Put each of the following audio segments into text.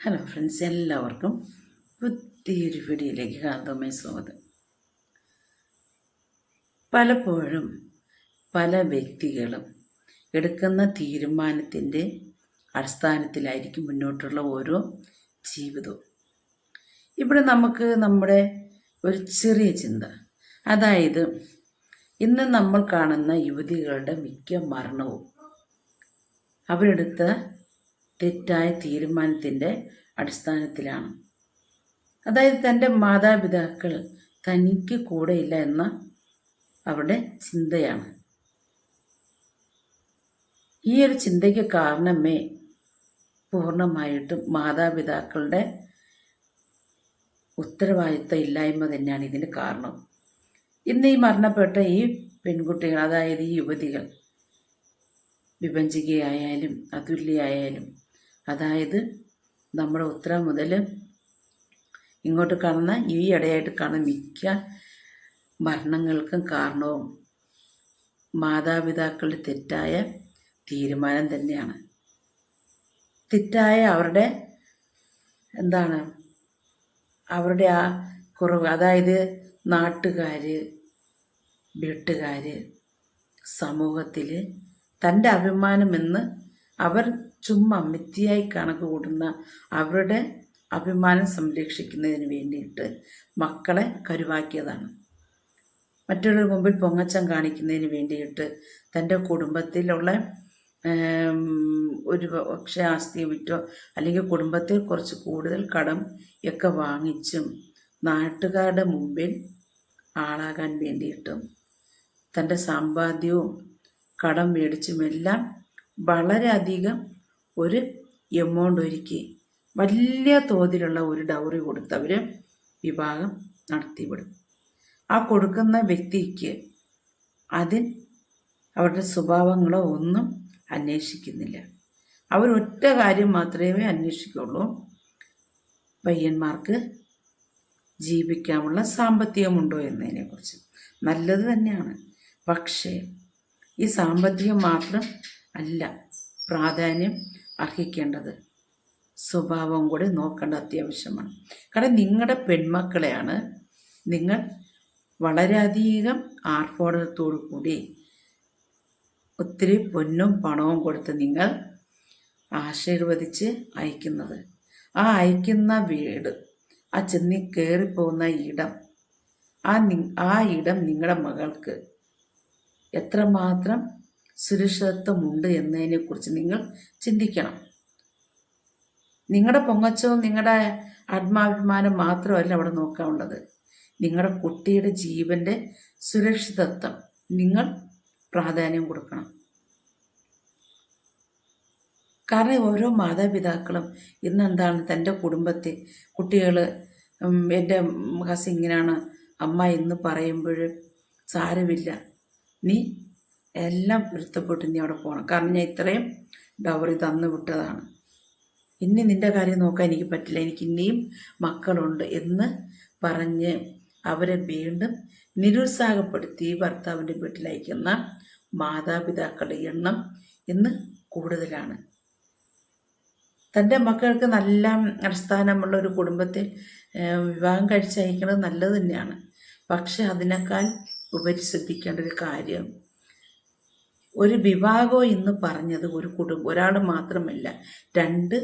Hello friends എല്ലാവർക്കും പുതിയൊരു വീഡിയോയിലേക്ക് കാന്തമായി സ്വാഗതം. പലപ്പോഴും പല വ്യക്തികളും എടുക്കുന്ന തീരുമാനത്തിന്റെ അടിസ്ഥാനത്തിലായിരിക്കും മുന്നോട്ടുള്ള ഓരോ ജീവിതവും. ഇവിടെ നമുക്ക് നമ്മുടെ ഒരു ചെറിയ ചിന്ത. അതായത് ഇന്ന് നമ്മൾ കാണുന്ന യുവതികളുടെ മിക്ക മരണവും അവരെടുത്ത തെറ്റായ തീരുമാനത്തിന്റെ അടിസ്ഥാനത്തിലാണ്. അതായത് തന്റെ മാതാപിതാക്കൾ തനിക്ക് കൂടെയില്ല എന്ന അവരുടെ ചിന്തയാണ്. ഈ ഒരു ചിന്തയ്ക്ക് കാരണമേ പൂർണമായിട്ടും മാതാപിതാക്കളുടെ ഉത്തരവാദിത്ത ഇല്ലായ്മ തന്നെയാണ് ഇതിന് കാരണം. ഇന്ന് ഈ മരണപ്പെട്ട ഈ പെൺകുട്ടികൾ അതായത് ഈ യുവതികൾ വിഭജികയായാലും അതുല്യായാലും അതായത് നമ്മുടെ ഉത്തര മുതൽ ഇങ്ങോട്ട് കാണുന്ന ഈ ഇടയായിട്ട് കാണുന്ന മിക്ക മരണങ്ങൾക്കും കാരണവും മാതാപിതാക്കളുടെ തെറ്റായ തീരുമാനം തന്നെയാണ്. തെറ്റായ അവരുടെ എന്താണ്? അവരുടെ ആ കുറവ് അതായത് നാട്ടുകാർ വീട്ടുകാർ സമൂഹത്തിൽ തന്റെ അഭിമാനമെന്ന് അവർ ചുമ്മാ മിത്തിയായി കണക്ക് കൂട്ടുന്ന അവരുടെ അഭിമാനം സംരക്ഷിക്കുന്നതിന് വേണ്ടിയിട്ട് മക്കളെ കരുവാക്കിയതാണ്. മറ്റുള്ളവർ മുമ്പിൽ പൊങ്ങച്ചം കാണിക്കുന്നതിന് വേണ്ടിയിട്ട് തന്റെ കുടുംബത്തിലുള്ള ഒരു പക്ഷേ ആസ്തി വിറ്റോ അല്ലെങ്കിൽ കുടുംബത്തിൽ കുറച്ച് കൂടുതൽ കടം ഒക്കെ വാങ്ങിച്ചും നാട്ടുകാരുടെ മുമ്പിൽ ആളാകാൻ വേണ്ടിയിട്ടും തന്റെ സമ്പാദ്യവും കടം മേടിച്ചുമെല്ലാം വളരെയധികം ഒരു എമൗണ്ട് ഒരുക്കി വലിയ തോതിലുള്ള ഒരു ഡൗറി കൊടുത്തവർ വിഭാഗം നടത്തിവിടും. ആ കൊടുക്കുന്ന വ്യക്തിക്ക് അതിൽ അവരുടെ സ്വഭാവങ്ങളോ ഒന്നും അന്വേഷിക്കുന്നില്ല. അവരൊറ്റ കാര്യം മാത്രമേ അന്വേഷിക്കുള്ളൂ. പയ്യന്മാർക്ക് ജീവിക്കാനുള്ള സാമ്പത്തികമുണ്ടോ എന്നതിനെക്കുറിച്ച്. നല്ലത് തന്നെയാണ്. പക്ഷേ ഈ സാമ്പത്തികം മാത്രം അല്ല പ്രാധാന്യം അർഹിക്കേണ്ടത്. സ്വഭാവം കൂടി നോക്കേണ്ട അത്യാവശ്യമാണ്. കാരണം നിങ്ങളുടെ പെൺമക്കളെയാണ് നിങ്ങൾ വളരെയധികം ആർഭാടത്തോടു കൂടി ഒത്തിരി പൊന്നും പണവും കൊടുത്ത് നിങ്ങൾ ആശീർവദിച്ച് അയക്കുന്നത്. ആ അയക്കുന്ന വീട് ആ ചെന്നി കയറിപ്പോകുന്ന ഇടം ആ ആ ഇടം നിങ്ങളുടെ മകൾക്ക് എത്രമാത്രം സുരക്ഷിതത്വമുണ്ട് എന്നതിനെക്കുറിച്ച് നിങ്ങൾ ചിന്തിക്കണം. നിങ്ങളുടെ പൊങ്ങച്ചവും നിങ്ങളുടെ ആത്മാഭിമാനം മാത്രമല്ല അവിടെ നോക്കാനുള്ളത്. നിങ്ങളുടെ കുട്ടിയുടെ ജീവന്റെ സുരക്ഷിതത്വം നിങ്ങൾ പ്രാധാന്യം കൊടുക്കണം. കാരണം ഓരോ മാതാപിതാക്കളും ഇന്ന് എന്താണ് തന്റെ കുടുംബത്തെ? കുട്ടികൾ എന്റെ കസിങ്ങനാണ് അമ്മ എന്ന് പറയുമ്പോൾ സാരമില്ല. നീ എല്ലാം പൊരുത്തപ്പെട്ട് നീ അവിടെ പോകണം കാരണം ഞാൻ ഇത്രയും ഡൗറി തന്നു വിട്ടതാണ്. ഇനി നിന്റെ കാര്യം നോക്കാൻ എനിക്ക് പറ്റില്ല. എനിക്ക് ഇനിയും മക്കളുണ്ട് എന്ന് പറഞ്ഞ് അവരെ വീണ്ടും നിരുത്സാഹപ്പെടുത്തി ഭർത്താവിന്റെ വീട്ടിലയക്കുന്ന മാതാപിതാക്കളുടെ എണ്ണം ഇന്ന് കൂടുതലാണ്. തന്റെ മക്കൾക്ക് നല്ല അടിസ്ഥാനമുള്ള ഒരു കുടുംബത്തിൽ വിവാഹം കഴിച്ചയക്കുന്നത് നല്ലത് തന്നെയാണ്. പക്ഷെ അതിനേക്കാൾ ഉപരി ശ്രദ്ധിക്കേണ്ട ഒരു കാര്യം ഒരു വിവാഹം എന്ന് പറഞ്ഞത് ഒരു കുടുംബം ഒരാൾ മാത്രമല്ല രണ്ട്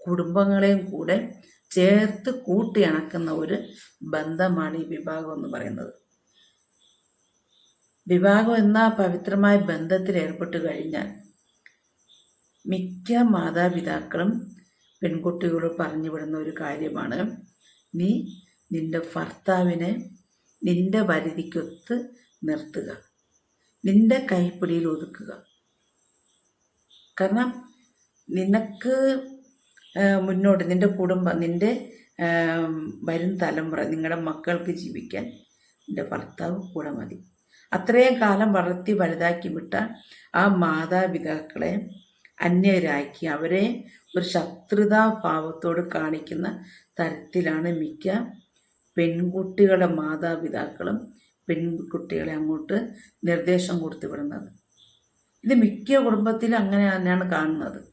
കുടുംബങ്ങളെയും കൂടെ ചേർത്ത് കൂട്ടിയണക്കുന്ന ഒരു ബന്ധമാണ് ഈ വിവാഹം എന്ന് പറയുന്നത്. വിവാഹം എന്ന പവിത്രമായ ബന്ധത്തിൽ ഏർപ്പെട്ട് കഴിഞ്ഞാൽ മിക്ക മാതാപിതാക്കളും പെൺകുട്ടികളോട് പറഞ്ഞു വിടുന്ന ഒരു കാര്യമാണ് നീ നിന്റെ ഭർത്താവിനെ നിന്റെ പരിധിക്കൊത്ത് നിർത്തുക. നിന്റെ കൈപ്പിടിയിൽ ഒതുക്കുക. കാരണം നിനക്ക് മുന്നോട്ട് നിന്റെ കുടുംബം നിന്റെ വരും തലമുറ നിങ്ങളുടെ മക്കൾക്ക് ജീവിക്കാൻ നിന്റെ ഭർത്താവ് കൂടെ മതി. അത്രയും കാലം വളർത്തി വലുതാക്കി വിട്ട ആ മാതാപിതാക്കളെ അന്യരാക്കി അവരെ ഒരു ശത്രുതാ ഭാവത്തോട് കാണിക്കുന്ന തരത്തിലാണ് മിക്ക പെൺകുട്ടികളുടെ മാതാപിതാക്കളും പെൺകുട്ടികളെ അങ്ങോട്ട് നിർദ്ദേശം കൊടുത്തു വിടുന്നത്. ഇത് മിക്ക കുടുംബത്തിലും അങ്ങനെ തന്നെയാണ് കാണുന്നത്.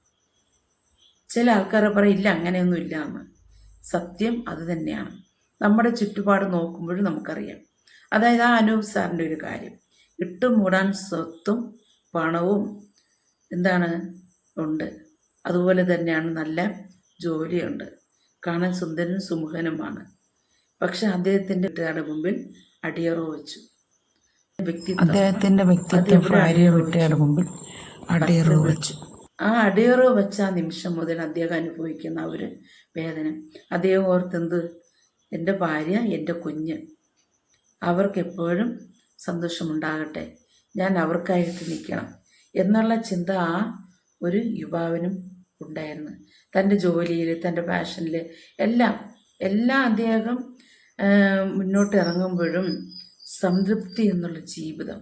ചില ആൾക്കാരെ പറയും ഇല്ല അങ്ങനെയൊന്നും ഇല്ല എന്ന് സത്യം അത് തന്നെയാണ്. നമ്മുടെ ചുറ്റുപാട് നോക്കുമ്പോഴും നമുക്കറിയാം. അതായത് ആ അനൂപ് സാറിന്റെ ഒരു കാര്യം. ഇട്ടുമൂടാൻ സ്വത്തും പണവും എന്താണ്? ഉണ്ട്. അതുപോലെ തന്നെയാണ് നല്ല ജോലിയുണ്ട്. കാണാൻ സുന്ദരനും സുമുഖനുമാണ്. പക്ഷെ അദ്ദേഹത്തിന്റെ വീട്ടുകാരുടെ മുമ്പിൽ അടിയറോ വെച്ചു. അദ്ദേഹത്തിന്റെ വ്യക്തിത്വം ഭാര്യ വീട്ടുകാരുടെ മുമ്പിൽ അടിയറു വെച്ചു. ആ അടിയറോ വെച്ച ആ നിമിഷം മുതൽ അദ്ദേഹം അനുഭവിക്കുന്ന ആ ഒരു വേദന. അദ്ദേഹം ഓർത്തെന്ത്? എന്റെ ഭാര്യ എന്റെ കുഞ്ഞ്. അവർക്കെപ്പോഴും സന്തോഷമുണ്ടാകട്ടെ. ഞാൻ അവർക്കായിട്ട് നിൽക്കണം. എന്നുള്ള ചിന്ത ആ ഒരു യുവാവിനും ഉണ്ടായിരുന്നു. തന്റെ ജോലിയിൽ തന്റെ പാഷനിൽ എല്ലാം എല്ലാം അദ്ദേഹം മുന്നോട്ട് ഇറങ്ങുമ്പോഴും സംതൃപ്തി എന്നുള്ള ജീവിതം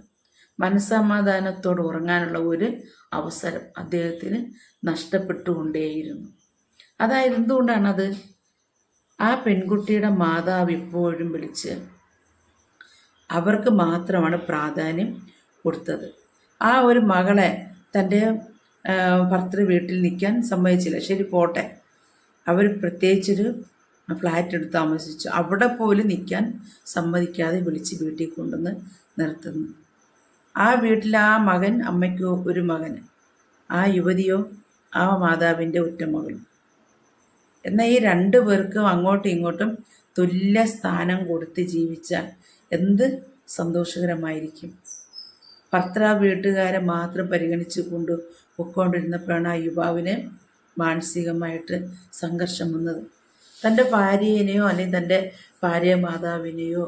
മനസ്സമാധാനത്തോടെ ഉറങ്ങാനുള്ള ഒരു അവസരം അദ്ദേഹത്തിന് നഷ്ടപ്പെട്ടുകൊണ്ടേയിരുന്നു. അതായത് എന്തുകൊണ്ടാണത്? ആ പെൺകുട്ടിയുടെ മാതാവ് ഇപ്പോഴും വിളിച്ച് അവർക്ക് മാത്രമാണ് പ്രാധാന്യം കൊടുത്തത്. ആ ഒരു മകളെ തന്റെ ഭർത്തൃ വീട്ടിൽ നിൽക്കാൻ സമ്മതിച്ചില്ല. ശരി പോട്ടെ. അവർ പ്രത്യേകിച്ചൊരു ഫ്ലാറ്റ് എടുത്ത് താമസിച്ചു. അവിടെ പോലും നിൽക്കാൻ സമ്മതിക്കാതെ വിളിച്ച് വീട്ടിൽ കൊണ്ടുവന്ന് നിർത്തുന്നു. ആ വീട്ടിൽ ആ മകൻ അമ്മയ്ക്കോ ഒരു മകൻ ആ യുവതിയോ ആ മാതാവിന്റെ ഒറ്റമകളും എന്നാൽ ഈ രണ്ടു പേർക്കും അങ്ങോട്ടും ഇങ്ങോട്ടും തുല്യ സ്ഥാനം കൊടുത്ത് ജീവിച്ചാൽ എന്ത് സന്തോഷകരമായിരിക്കും. ഭർത്താവ് വീട്ടുകാരെ മാത്രം പരിഗണിച്ച് കൊണ്ട് പൊക്കോണ്ടിരുന്നപ്പോഴാണ് ആ യുവാവിന് മാനസികമായിട്ട് സംഘർഷം വന്നത്. തന്റെ ഭാര്യയെയോ അല്ലെങ്കിൽ തന്റെ ഭാര്യ മാതാവിനെയോ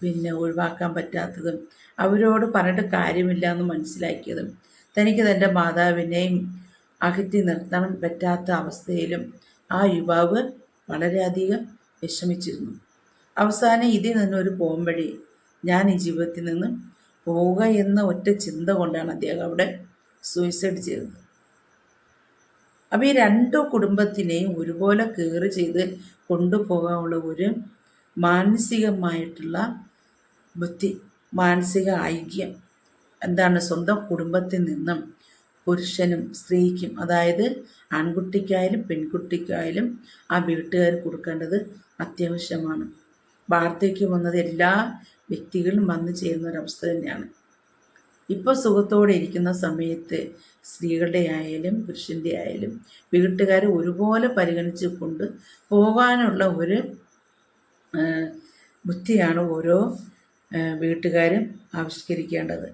പിന്നെ ഒഴിവാക്കാൻ പറ്റാത്തതും അവരോട് പറഞ്ഞിട്ട് കാര്യമില്ല എന്ന് മനസ്സിലാക്കിയതും തനിക്ക് തന്റെ മാതാവിനെയും അകറ്റി നിർത്താൻ പറ്റാത്ത അവസ്ഥയിലും ആ യുവാവ് വളരെയധികം വിഷമിച്ചിരുന്നു. അവസാനം ഇതിൽ നിന്നൊരു പോംവഴി ഞാൻ ഈ ജീവിതത്തിൽ നിന്നും പോവുക എന്ന ഒറ്റ ചിന്ത കൊണ്ടാണ് അദ്ദേഹം അവിടെ സൂയിസൈഡ് ചെയ്തത്. അപ്പോൾ ഈ രണ്ട് കുടുംബത്തിനെയും ഒരുപോലെ കെയർ ചെയ്ത് കൊണ്ടുപോകാനുള്ള ഒരു മാനസികമായിട്ടുള്ള ബുദ്ധി മാനസിക ഐക്യം എന്താണ്? സ്വന്തം കുടുംബത്തിൽ നിന്നും പുരുഷനും സ്ത്രീക്കും അതായത് ആൺകുട്ടിക്കായാലും പെൺകുട്ടിക്കായാലും ആ വീട്ടുകാർ കൊടുക്കേണ്ടത് അത്യാവശ്യമാണ്. വാർദ്ധക്യം വന്നത് എല്ലാ വ്യക്തികളും വന്നു ചേരുന്ന ഒരവസ്ഥ തന്നെയാണ്. ഇപ്പോൾ സുഖത്തോടെ ഇരിക്കുന്ന സമയത്ത് സ്ത്രീകളുടെ ആയാലും പുരുഷന്റെ ആയാലും വീട്ടുകാരെ ഒരുപോലെ പരിഗണിച്ച് കൊണ്ട് പോകാനുള്ള ഒരു ബുദ്ധിയാണ് ഓരോ വീട്ടുകാരും ആവിഷ്കരിക്കേണ്ടത്.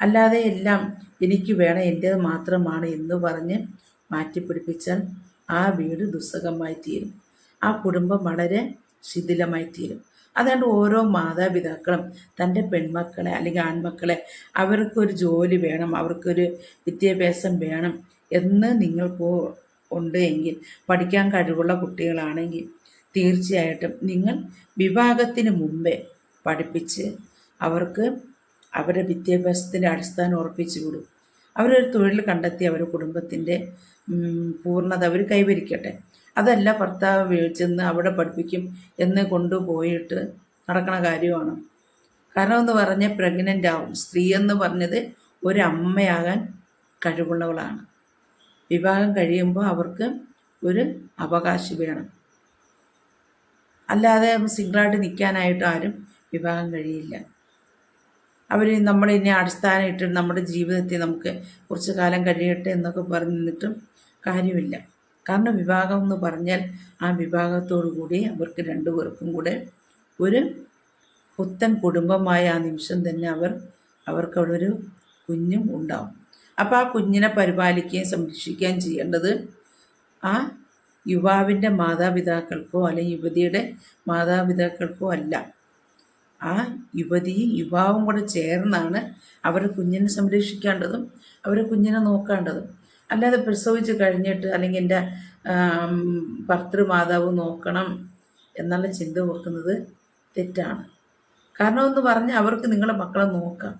അല്ലാതെ എല്ലാം എനിക്ക് വേണം എന്റേത് മാത്രമാണ് എന്ന് പറഞ്ഞ് മാറ്റിപ്പിടിപ്പിച്ചാൽ ആ വീട് ദുസ്സഹമായി തീരും ആ കുടുംബം വളരെ ശിഥിലമായി തീരും അതുകൊണ്ട് ഓരോ മാതാപിതാക്കളും തന്റെ പെൺമക്കളെ അല്ലെങ്കിൽ ആൺമക്കളെ അവർക്കൊരു ജോലി വേണം അവർക്കൊരു വിദ്യാഭ്യാസം വേണം എന്ന് നിങ്ങൾക്ക് ഉണ്ട് എങ്കിൽ പഠിക്കാൻ കഴിവുള്ള കുട്ടികളാണെങ്കിൽ തീർച്ചയായിട്ടും നിങ്ങൾ വിവാഹത്തിന് മുമ്പേ പഠിപ്പിച്ച് അവർക്ക് അവരുടെ വിദ്യാഭ്യാസത്തിന്റെ അടിസ്ഥാനം ഉറപ്പിച്ചു വിടും. അവരൊരു തൊഴിൽ കണ്ടെത്തി അവരുടെ കുടുംബത്തിന്റെ പൂർണത അവർ കൈവരിക്കട്ടെ. അതല്ല ഭർത്താവ് വീഴ്ചെന്ന് ചെന്ന് അവിടെ പഠിപ്പിക്കും എന്ന് കൊണ്ടുപോയിട്ട് നടക്കണ കാര്യമാണ്. കാരണം എന്ന് പറഞ്ഞാൽ പ്രഗ്നന്റ് ആവും. സ്ത്രീ എന്ന് പറഞ്ഞത് ഒരമ്മയാകാൻ കഴിവുള്ളവളാണ്. വിവാഹം കഴിയുമ്പോൾ അവർക്ക് ഒരു അവകാശം വേണം. അല്ലാതെ സിംഗിളായിട്ട് നിൽക്കാനായിട്ട് ആരും വിവാഹം കഴിയില്ല. അവർ നമ്മളിനെ അടിസ്ഥാനം ഇട്ടിട്ട് നമ്മുടെ ജീവിതത്തെ നമുക്ക് കുറച്ച് കാലം കഴിയട്ടെ എന്നൊക്കെ പറഞ്ഞ് നിന്നിട്ടും കാര്യമില്ല. കാരണം വിവാഹം എന്ന് പറഞ്ഞാൽ ആ വിവാഹത്തോടു കൂടി അവർക്ക് രണ്ടുപേർക്കും കൂടെ ഒരു പുത്തൻ കുടുംബമായ ആ നിമിഷം തന്നെ അവർ അവർക്ക് അവിടെ ഒരു കുഞ്ഞും ഉണ്ടാവും. അപ്പോൾ ആ കുഞ്ഞിനെ പരിപാലിക്കുകയും സംരക്ഷിക്കുകയും ചെയ്യേണ്ടത് ആ യുവാവിന്റെ മാതാപിതാക്കൾക്കോ അല്ലെങ്കിൽ യുവതിയുടെ മാതാപിതാക്കൾക്കോ അല്ല. ആ യുവതിയും യുവാവും കൂടെ ചേർന്നാണ് അവർ കുഞ്ഞിനെ സംരക്ഷിക്കേണ്ടതും അവർ കുഞ്ഞിനെ നോക്കേണ്ടതും. അല്ലാതെ പ്രസവിച്ച് കഴിഞ്ഞിട്ട് അല്ലെങ്കിൽ എന്റെ ഭർത്തൃമാതാവ് നോക്കണം എന്നുള്ള ചിന്ത വെക്കുന്നത് തെറ്റാണ്. കാരണം എന്ന് പറഞ്ഞാൽ അവർക്ക് നിങ്ങളെ മക്കളെ നോക്കാം.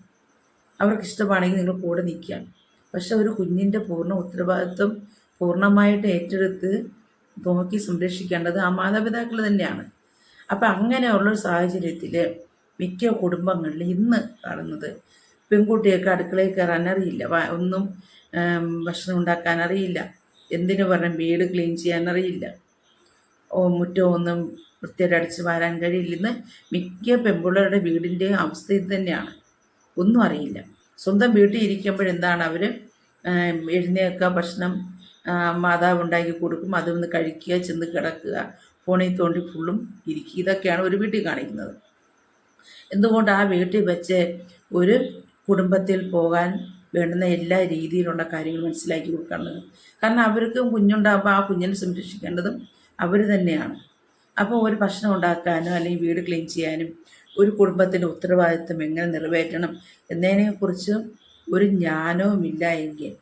അവർക്ക് ഇഷ്ടമാണെങ്കിൽ നിങ്ങൾ കൂടെ നിൽക്കാം പക്ഷെ ഒരു കുഞ്ഞിന്റെ പൂർണ ഉത്തരവാദിത്വം പൂർണമായിട്ട് ഏറ്റെടുത്ത് നോക്കി സംരക്ഷിക്കേണ്ടത് ആ മാതാപിതാക്കൾ തന്നെയാണ്. അപ്പം അങ്ങനെയുള്ളൊരു സാഹചര്യത്തിൽ മിക്ക കുടുംബങ്ങളിൽ ഇന്ന് കാണുന്നത് പെൺകുട്ടിയൊക്കെ അടുക്കളയിൽ കയറാൻ അറിയില്ല. ഒന്നും ഭക്ഷണം ഉണ്ടാക്കാൻ അറിയില്ല. എന്തിനു പറഞ്ഞാൽ വീട് ക്ലീൻ ചെയ്യാനറിയില്ല ഓ മുറ്റമൊന്നും വൃത്തിയായിട്ട് അടിച്ച് വാരാൻ കഴിയില്ലെന്ന് മിക്ക പെൺപിള്ളേരുടെ വീടിന്റെ അവസ്ഥ ഇത് തന്നെയാണ്. ഒന്നും അറിയില്ല. സ്വന്തം വീട്ടിൽ ഇരിക്കുമ്പോഴെന്താണ് അവർ എഴുന്നേൽക്കുക ഭക്ഷണം മാതാവ് ഉണ്ടാക്കി കൊടുക്കും. അതൊന്ന് കഴിക്കുക ചെന്ന് കിടക്കുക ഫോണിൽ തോണ്ടി ഫുള്ളും ഇരിക്കുക. ഇതൊക്കെയാണ് ഒരു വീട്ടിൽ കാണിക്കുന്നത്. എന്തുകൊണ്ട് ആ വീട്ടിൽ വെച്ച് ഒരു കുടുംബത്തിൽ പോകാൻ വേണ്ടുന്ന എല്ലാ രീതിയിലുള്ള കാര്യങ്ങൾ മനസ്സിലാക്കി കൊടുക്കേണ്ടത് കാരണം അവർക്ക് കുഞ്ഞുണ്ടാകുമ്പോൾ ആ കുഞ്ഞിനെ സംരക്ഷിക്കേണ്ടതും അവർ തന്നെയാണ്. അപ്പോൾ ഒരു ഭക്ഷണം ഉണ്ടാക്കാനോ അല്ലെങ്കിൽ വീട് ക്ലീൻ ചെയ്യാനും ഒരു കുടുംബത്തിന്റെ ഉത്തരവാദിത്വം എങ്ങനെ നിറവേറ്റണം എന്നതിനെക്കുറിച്ച് ഒരു ജ്ഞാനവും ഇല്ല എങ്കിൽ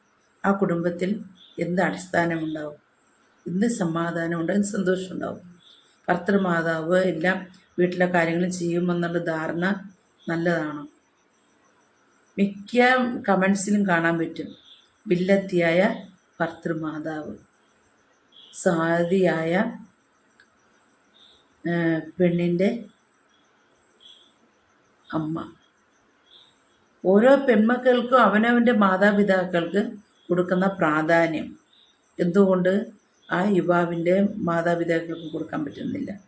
ആ കുടുംബത്തിൽ എന്ത് അടിസ്ഥാനമുണ്ടാവും? എന്ത് സമാധാനമുണ്ട്? എന്ത് സന്തോഷമുണ്ടാവും? ഭർത്തൃമാതാവ് എല്ലാം വീട്ടിലെ കാര്യങ്ങൾ ചെയ്യുമെന്നുള്ള ധാരണ നല്ലതാണ്? മിക്ക കമൻസിലും കാണാൻ പറ്റും. വില്ലത്തിയായ ഭർത്തൃമാതാവ്. സാധിയായ പെണ്ണിന്റെ അമ്മ. ഓരോ പെൺമക്കൾക്കും അവനവന്റെ മാതാപിതാക്കൾക്ക് കൊടുക്കുന്ന പ്രാധാന്യം. എന്തുകൊണ്ട് ആ യുവാവിന്റെ മാതാപിതാക്കൾക്ക് കൊടുക്കാൻ പറ്റുന്നില്ല?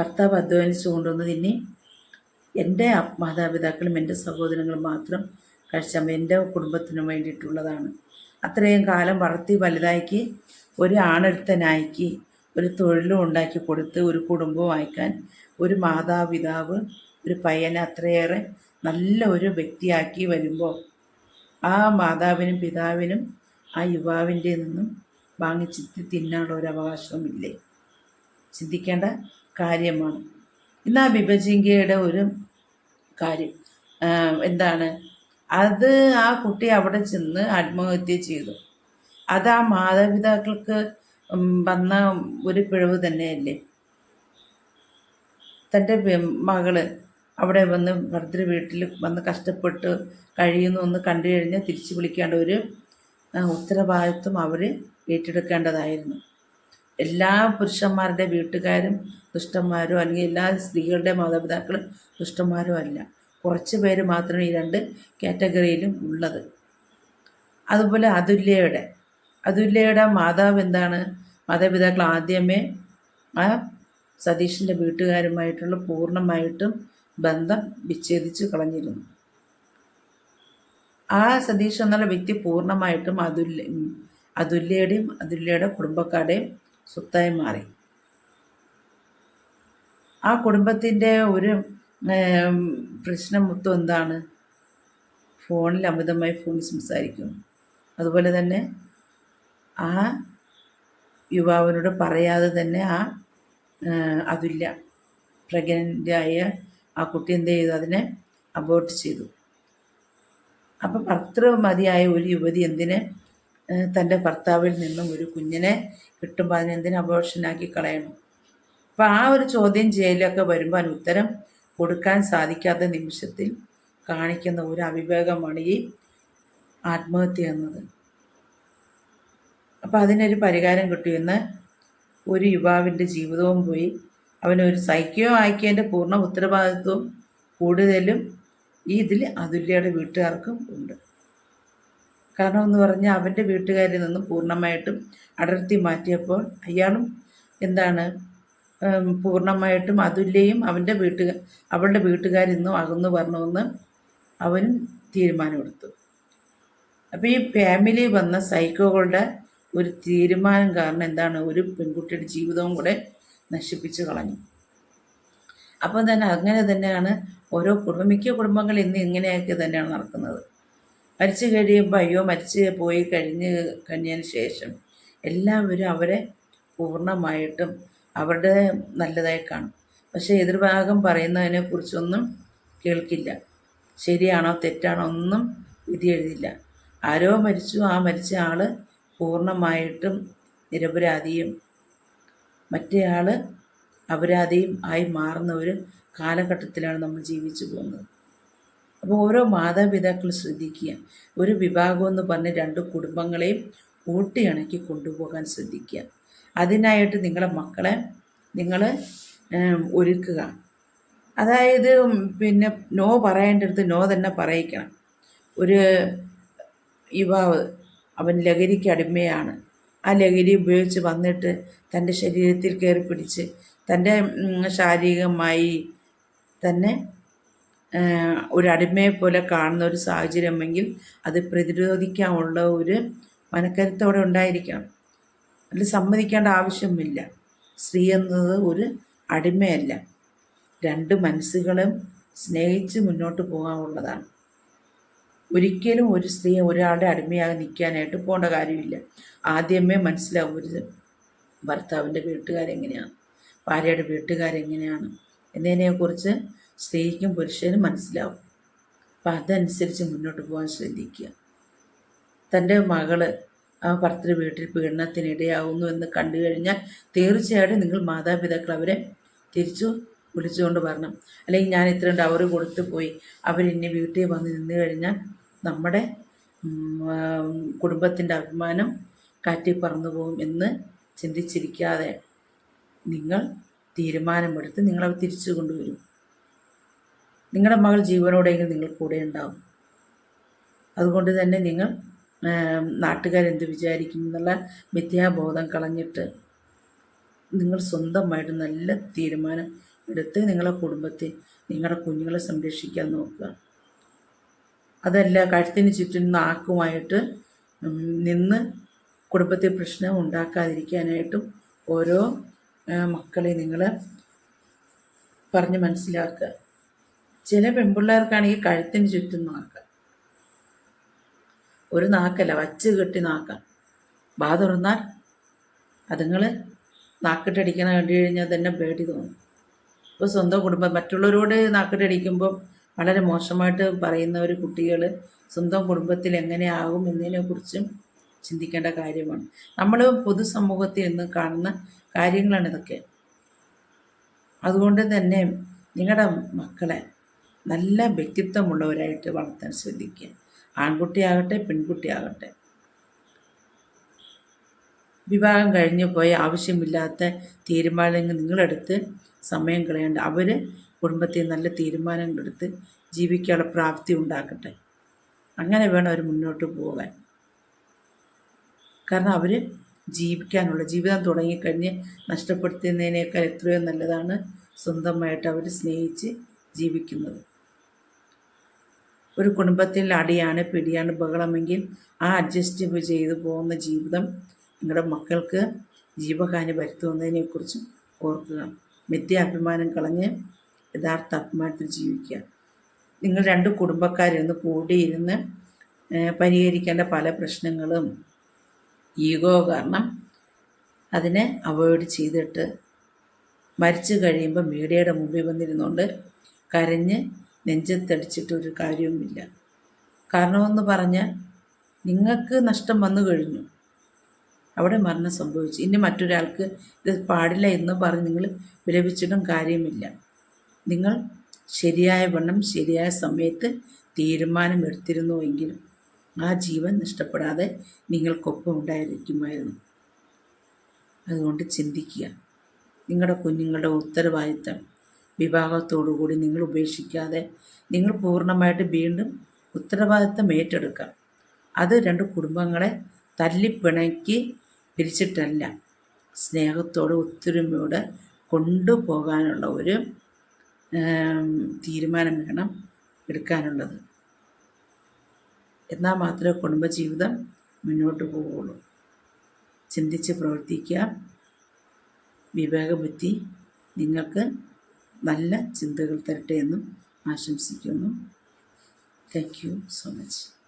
ഭർത്താവ് അധ്വാനിച്ചു കൊണ്ടുവന്നത് ഇനി എന്റെ മാതാപിതാക്കളും എന്റെ സഹോദരങ്ങളും മാത്രം കഴിച്ചാൽ എന്റെ കുടുംബത്തിനും വേണ്ടിയിട്ടുള്ളതാണ്. അത്രയും കാലം വളർത്തി വലുതാക്കി ഒരു ആണെടുത്തനാക്കി ഒരു തൊഴിലും ഉണ്ടാക്കി കൊടുത്ത് ഒരു കുടുംബം അയക്കാൻ ഒരു മാതാപിതാവ് ഒരു പയ്യനെ അത്രയേറെ നല്ല ഒരു വ്യക്തിയാക്കി വരുമ്പോൾ ആ മാതാവിനും പിതാവിനും ആ യുവാവിന്റെ നിന്നും വാങ്ങിച്ചിട്ട് തിന്നാനുള്ള ഒരു അവകാശവുമില്ലേ? ചിന്തിക്കേണ്ട കാര്യമാണ്. ഇന്ന് ആ വിഭജിങ്കയുടെ ഒരു കാര്യം. എന്താണ്? അത് ആ കുട്ടി അവിടെ ചെന്ന് ആത്മഹത്യ ചെയ്തു. അത് ആ മാതാപിതാക്കൾക്ക് വന്ന ഒരു പിഴവ് തന്നെയല്ലേ? തന്റെ മകൾ അവിടെ വന്ന് ഭർത്തൃ വീട്ടിൽ വന്ന് കഷ്ടപ്പെട്ട് കഴിയുന്നു എന്ന് കണ്ടു കഴിഞ്ഞാൽ തിരിച്ചു വിളിക്കേണ്ട ഒരു ഉത്തരവാദിത്വം അവർ ഏറ്റെടുക്കേണ്ടതായിരുന്നു. എല്ലാ പുരുഷന്മാരുടെ വീട്ടുകാരും ദുഷ്ടന്മാരോ അല്ലെങ്കിൽ എല്ലാ സ്ത്രീകളുടെ മാതാപിതാക്കളും ദുഷ്ടന്മാരോ അല്ല. കുറച്ച് പേര് മാത്രമേ ഈ രണ്ട് കാറ്റഗറിയിലും ഉള്ളത്. അതുപോലെ അതുല്യയുടെ. അതുല്യയുടെ മാതാവ് എന്താണ്? മാതാപിതാക്കൾ ആദ്യമേ ആ സതീഷിന്റെ വീട്ടുകാരുമായിട്ടുള്ള പൂർണമായിട്ടും ബന്ധം വിച്ഛേദിച്ച് കളഞ്ഞിരുന്നു. ആ സതീഷ് എന്നുള്ള വ്യക്തി പൂർണമായിട്ടും അതുല്യ അതുല്യയുടെയും അതുല്യയുടെ കുടുംബക്കാരുടെയും സ്വത്തായി മാറി. ആ കുടുംബത്തിന്റെ ഒരു പ്രശ്നം മൊത്തം എന്താണ്? ഫോണിൽ അമിതമായി ഫോണിൽ സംസാരിക്കുന്നു അതുപോലെ തന്നെ ആ യുവാവിനോട് പറയാതെ തന്നെ ആ അതില്ല. പ്രഗ്നന്റായ പ്രഗ്നന്റ് ആയ ആ കുട്ടി എന്ത് ചെയ്തു? അതിനെ അബോർട്ട് ചെയ്തു. അപ്പം ഭർത്തൃമതിയായ ഒരു യുവതി എന്തിനെ തന്റെ ഭർത്താവിൽ നിന്നും ഒരു കുഞ്ഞിനെ കിട്ടുമ്പോൾ അതിനെന്തിനെ അബോർഷനാക്കി കളയണം? അപ്പം ആ ഒരു ചോദ്യം ചെയ്യലൊക്കെ വരുമ്പോൾ അതിന് ഉത്തരം കൊടുക്കാൻ സാധിക്കാത്ത നിമിഷത്തിൽ കാണിക്കുന്ന ഒരു അവിവേകമാണ് ഈ ആത്മഹത്യ എന്നത്. അപ്പം അതിനൊരു പരിഹാരം കിട്ടിയെന്ന് ഒരു യുവാവിന്റെ ജീവിതവും പോയി. അവനൊരു സൈക്കോ ആക്കിയതിന്റെ പൂർണ ഉത്തരവാദിത്വം കൂടുതലും ഈ ഇതിൽ അതുല്യയുടെ വീട്ടുകാർക്കും ഉണ്ട്. കാരണം എന്ന് പറഞ്ഞാൽ അവന്റെ വീട്ടുകാരിൽ നിന്നും പൂർണമായിട്ടും അടർത്തി മാറ്റിയപ്പോൾ അയാളും എന്താണ് പൂർണമായിട്ടും അതുല്യയും അവന്റെ വീട്ടുകാർ അവളുടെ വീട്ടുകാരിന്നും അകന്നു പറഞ്ഞുവെന്ന് അവനും തീരുമാനമെടുത്തു. അപ്പോൾ ഈ ഫാമിലി വന്ന സൈക്കോകളുടെ ഒരു തീരുമാനം കാരണം എന്താണ്? ഒരു പെൺകുട്ടിയുടെ ജീവിതവും കൂടെ നശിപ്പിച്ചു കളഞ്ഞു. അപ്പം തന്നെ അങ്ങനെ തന്നെയാണ് ഓരോ കുടുംബം മിക്ക കുടുംബങ്ങൾ ഇന്ന് ഇങ്ങനെയൊക്കെ തന്നെയാണ് നടക്കുന്നത്. മരിച്ചു കഴിയുമ്പോൾ അയ്യോ മരിച്ച് പോയി കഴിഞ്ഞ് കഴിഞ്ഞതിന് ശേഷം എല്ലാവരും അവരെ പൂർണമായിട്ടും അവരുടെ നല്ലതായി കാണും. പക്ഷേ എതിർഭാഗം പറയുന്നതിനെ കുറിച്ചൊന്നും കേൾക്കില്ല. ശരിയാണോ തെറ്റാണോ ഒന്നും വിധി എഴുതില്ല ആരോ മരിച്ചു. ആ മരിച്ച ആൾ പൂർണമായിട്ടും നിരപരാധിയും മറ്റേയാൾ അപരാധിയും ആയി മാറുന്ന ഒരു കാലഘട്ടത്തിലാണ് നമ്മൾ ജീവിച്ചു പോകുന്നത്. അപ്പോൾ ഓരോ മാതാപിതാക്കൾ ശ്രദ്ധിക്കുക. ഒരു വിഭാഗം എന്ന് പറഞ്ഞ് രണ്ട് കുടുംബങ്ങളെയും കൂട്ടിയിണക്കി കൊണ്ടുപോകാൻ ശ്രദ്ധിക്കുക. അതിനായിട്ട് നിങ്ങളെ മക്കളെ നിങ്ങൾ ഒരുക്കുക. അതായത് പിന്നെ നോ പറയേണ്ടടുത്ത് നോ തന്നെ പറയിക്കണം. ഒരു യുവാവ് അവൻ ലഹരിക്ക് അടിമയാണ്. ആ ലഹരി ഉപയോഗിച്ച് വന്നിട്ട് തന്റെ ശരീരത്തിൽ കയറി പിടിച്ച് തന്റെ ശാരീരികമായി തന്നെ ഒരു അടിമയെ പോലെ കാണുന്ന ഒരു സാഹചര്യമെങ്കിൽ അത് പ്രതിരോധിക്കാനുള്ള ഒരു മനക്കരുത്തോടെ ഉണ്ടായിരിക്കണം. അതിൽ സമ്മതിക്കേണ്ട ആവശ്യമില്ല. സ്ത്രീ എന്നത് ഒരു അടിമയല്ല. രണ്ട് മനസ്സുകളും സ്നേഹിച്ച് മുന്നോട്ട് പോകാനുള്ളതാണ് ഒരിക്കലും ഒരു സ്ത്രീ ഒരാളുടെ അടിമയായി നിൽക്കാനായിട്ട് പോകേണ്ട കാര്യമില്ല. ആദ്യമേ മനസ്സിലാവും ഒരു ഭർത്താവിന്റെ വീട്ടുകാരെങ്ങനെയാണ് ഭാര്യയുടെ വീട്ടുകാരെങ്ങനെയാണ് എന്നതിനെക്കുറിച്ച് സ്ത്രീക്കും പുരുഷനും മനസ്സിലാവും. അപ്പം അതനുസരിച്ച് മുന്നോട്ട് പോകാൻ ശ്രദ്ധിക്കുക. തന്റെ മകൾ ഭർത്തൃ വീട്ടിൽ പീഡനത്തിനിടയാവുന്നു എന്ന് കണ്ടു കഴിഞ്ഞാൽ തീർച്ചയായിട്ടും നിങ്ങൾ മാതാപിതാക്കൾ അവരെ തിരിച്ചു വിളിച്ചുകൊണ്ട് വരണം. അല്ലെങ്കിൽ ഞാൻ ഇത്രയും ഡവറ് കൊടുത്തു പോയി. അവരെന്നെ വീട്ടിൽ വന്ന് നിന്ന് കഴിഞ്ഞാൽ നമ്മുടെ കുടുംബത്തിന്റെ അഭിമാനം കാറ്റി പറന്നു പോകും എന്ന് ചിന്തിച്ചിരിക്കാതെ നിങ്ങൾ തീരുമാനമെടുത്ത് നിങ്ങളവ തിരിച്ചു കൊണ്ടുവരും. നിങ്ങളുടെ മകൾ ജീവനോടെങ്കിൽ നിങ്ങൾ കൂടെ ഉണ്ടാവും. അതുകൊണ്ട് തന്നെ നിങ്ങൾ നാട്ടുകാരെന്ത് വിചാരിക്കും എന്നുള്ള മിഥ്യാബോധം കളഞ്ഞിട്ട് നിങ്ങൾ സ്വന്തമായിട്ട് നല്ല തീരുമാനം എടുത്ത് നിങ്ങളെ കുടുംബത്തെ നിങ്ങളുടെ കുഞ്ഞുങ്ങളെ സംരക്ഷിക്കാൻ നോക്കുക. അതല്ല കഴുത്തിന് ചുറ്റും നാക്കുമായിട്ട് നിന്ന് കുടുംബത്തെ പ്രശ്നം ഉണ്ടാക്കാതിരിക്കാനായിട്ടും ഓരോ മക്കളെ നിങ്ങൾ പറഞ്ഞ് മനസ്സിലാക്കുക. ചില പെൺപിള്ളേർക്കാണെങ്കിൽ കഴുത്തിന് ചുറ്റും നാക്ക. ഒരു നാക്കല്ല വച്ച് കെട്ടി നാക്കാം. ബാ തുറന്നാൽ അതുങ്ങൾ നാക്കിട്ടടിക്കണ കണ്ടു കഴിഞ്ഞാൽ തന്നെ പേടി തോന്നും. ഇപ്പോൾ സ്വന്തം കുടുംബം മറ്റുള്ളവരോട് നാക്കിട്ടടിക്കുമ്പോൾ വളരെ മോശമായിട്ട് പറയുന്ന ഒരു കുട്ടികൾ സ്വന്തം കുടുംബത്തിൽ എങ്ങനെയാകും എന്നതിനെക്കുറിച്ചും ചിന്തിക്കേണ്ട കാര്യമാണ്. നമ്മൾ പൊതുസമൂഹത്തിൽ ഇന്ന് കാണുന്ന കാര്യങ്ങളാണ് ഇതൊക്കെ. അതുകൊണ്ട് തന്നെ നിങ്ങളുടെ മക്കളെ നല്ല വ്യക്തിത്വമുള്ളവരായിട്ട് വളർത്താൻ ശ്രദ്ധിക്കുക. ആൺകുട്ടിയാകട്ടെ പെൺകുട്ടിയാകട്ടെ. വിവാഹം കഴിഞ്ഞു പോയ ആവശ്യമില്ലാത്ത തീരുമാനങ്ങൾ നിങ്ങളെടുത്ത് സമയം കളയേണ്ട. അവർ കുടുംബത്തിൽ നല്ല തീരുമാനങ്ങളെടുത്ത് ജീവിക്കാനുള്ള പ്രാപ്തി ഉണ്ടാക്കട്ടെ. അങ്ങനെ വേണം അവർ മുന്നോട്ട് പോകാൻ. കാരണം അവർ ജീവിക്കാനുള്ള ജീവിതം തുടങ്ങിക്കഴിഞ്ഞ് നഷ്ടപ്പെടുത്തുന്നതിനേക്കാൾ എത്രയോ നല്ലതാണ് സ്വന്തമായിട്ട് അവർ സ്നേഹിച്ച് ജീവിക്കുന്നത്. ഒരു കുടുംബത്തിൽ അടിയാണ് പിടിയാണ് ബഹളമെങ്കിൽ ആ അഡ്ജസ്റ്റ് ചെയ്തു പോകുന്ന ജീവിതം നിങ്ങളുടെ മക്കൾക്ക് ജീവഹാനി വരുത്തുന്നതിനെക്കുറിച്ച് ഓർക്കുക. മിഥ്യാഭിമാനം കളഞ്ഞ് യഥാർത്ഥ അഭിമാനത്തിൽ ജീവിക്കുക. നിങ്ങൾ രണ്ട് കുടുംബക്കാരിന്ന് കൂടിയിരുന്ന് പരിഹരിക്കേണ്ട പല പ്രശ്നങ്ങളും ഈഗോ കാരണം അതിനെ അവോയ്ഡ് ചെയ്തിട്ട് മരിച്ചു കഴിയുമ്പോൾ മീഡിയയുടെ മുമ്പിൽ വന്നിരുന്നുകൊണ്ട് കരഞ്ഞ് നെഞ്ചത്തടിച്ചിട്ട് ഒരു കാര്യവുമില്ല. കാരണമെന്ന് പറഞ്ഞാൽ നിങ്ങൾക്ക് നഷ്ടം വന്നു കഴിഞ്ഞു. അവിടെ മരണം സംഭവിച്ചു. ഇനി മറ്റൊരാൾക്ക് ഇത് പാടില്ല എന്ന് പറഞ്ഞ് നിങ്ങൾ വിലപിച്ചിട്ടും കാര്യമില്ല. നിങ്ങൾ ശരിയായ വണ്ണം ശരിയായ സമയത്ത് തീരുമാനമെടുത്തിരുന്നുവെങ്കിലും ആ ജീവൻ നഷ്ടപ്പെടാതെ നിങ്ങൾക്കൊപ്പം ഉണ്ടായിരിക്കുമായിരുന്നു. അതുകൊണ്ട് ചിന്തിക്കുക. നിങ്ങളുടെ കുഞ്ഞുങ്ങളുടെ ഉത്തരവാദിത്തം വിവാഹത്തോടുകൂടി നിങ്ങൾ ഉപേക്ഷിക്കാതെ നിങ്ങൾ പൂർണമായിട്ട് വീണ്ടും ഉത്തരവാദിത്തം ഏറ്റെടുക്കാം അത് രണ്ട് കുടുംബങ്ങളെ തല്ലിപ്പിണക്കി പിരിച്ചിട്ടല്ല. സ്നേഹത്തോടെ ഒത്തൊരുമയോടെ കൊണ്ടുപോകാനുള്ള ഒരു തീരുമാനം വേണം എടുക്കാനുള്ളത്. എന്നാൽ മാത്രമേ കുടുംബജീവിതം മുന്നോട്ട് പോവുള്ളൂ ചിന്തിച്ച് പ്രവർത്തിക്കുക. വിവേകബുദ്ധി നിങ്ങൾക്ക് നല്ല ചിന്തകൾ തരട്ടെ എന്നും ആശംസിക്കുന്നു. Thank you so much